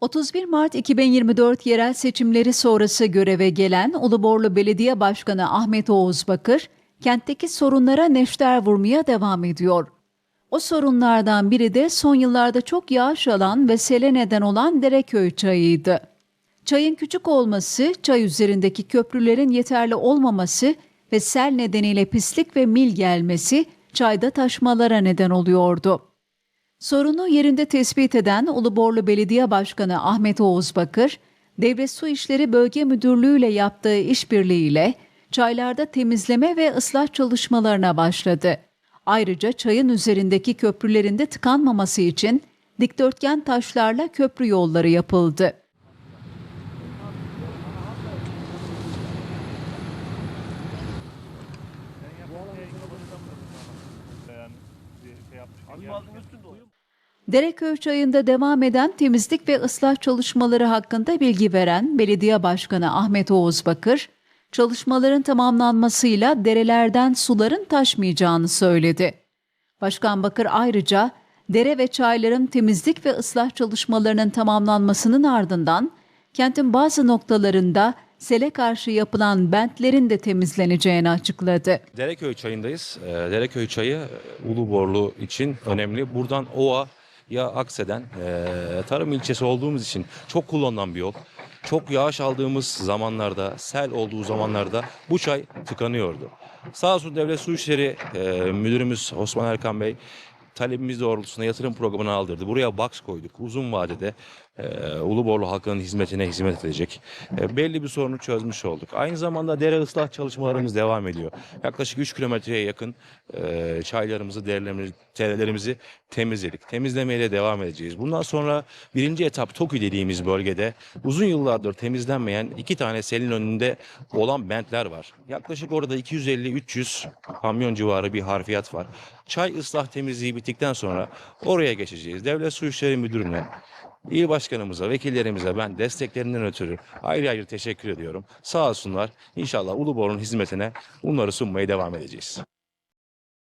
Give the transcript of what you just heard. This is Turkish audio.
31 Mart 2024 yerel seçimleri sonrası göreve gelen Uluborlu Belediye Başkanı Ahmet Oğuz Bakır, kentteki sorunlara neşter vurmaya devam ediyor. O sorunlardan biri de son yıllarda çok yağış alan ve sele neden olan Dereköy çayıydı. Çayın küçük olması, çay üzerindeki köprülerin yeterli olmaması ve sel nedeniyle pislik ve mil gelmesi çayda taşmalara neden oluyordu. Sorunu yerinde tespit eden Uluborlu Belediye Başkanı Ahmet Oğuz Bakır, Devlet Su İşleri Bölge Müdürlüğü ile yaptığı işbirliğiyle çaylarda temizleme ve ıslah çalışmalarına başladı. Ayrıca çayın üzerindeki köprülerinde tıkanmaması için dikdörtgen taşlarla köprü yolları yapıldı. Dereköy çayında devam eden temizlik ve ıslah çalışmaları hakkında bilgi veren Belediye Başkanı Ahmet Oğuz Bakır, çalışmaların tamamlanmasıyla derelerden suların taşmayacağını söyledi. Başkan Bakır ayrıca dere ve çayların temizlik ve ıslah çalışmalarının tamamlanmasının ardından kentin bazı noktalarında sele karşı yapılan bentlerin de temizleneceğini açıkladı. Dereköy çayındayız. Ee, Dereköy çayı e, Uluborlu için önemli. Buradan Ova ya Akse'den e, tarım ilçesi olduğumuz için çok kullanılan bir yol. Çok yağış aldığımız zamanlarda, sel olduğu zamanlarda bu çay tıkanıyordu. Sağ Devlet Su İşleri e, Müdürümüz Osman Erkan Bey talebimiz doğrultusunda yatırım programını aldırdı. Buraya box koyduk. Uzun vadede e, Uluborlu halkının hizmetine hizmet edecek. E, belli bir sorunu çözmüş olduk. Aynı zamanda dere ıslah çalışmalarımız devam ediyor. Yaklaşık 3 kilometreye yakın e, çaylarımızı, derelerimizi, derelerimizi temizledik. Temizlemeye de devam edeceğiz. Bundan sonra birinci etap TOKÜ dediğimiz bölgede uzun yıllardır temizlenmeyen iki tane selin önünde olan bentler var. Yaklaşık orada 250-300 kamyon civarı bir harfiyat var. Çay ıslah temizliği bittikten sonra oraya geçeceğiz. Devlet Su İşleri Müdürü'ne, İl başkanımıza, vekillerimize ben desteklerinden ötürü ayrı ayrı teşekkür ediyorum. Sağ olsunlar. İnşallah Ulubor'un hizmetine bunları sunmaya devam edeceğiz.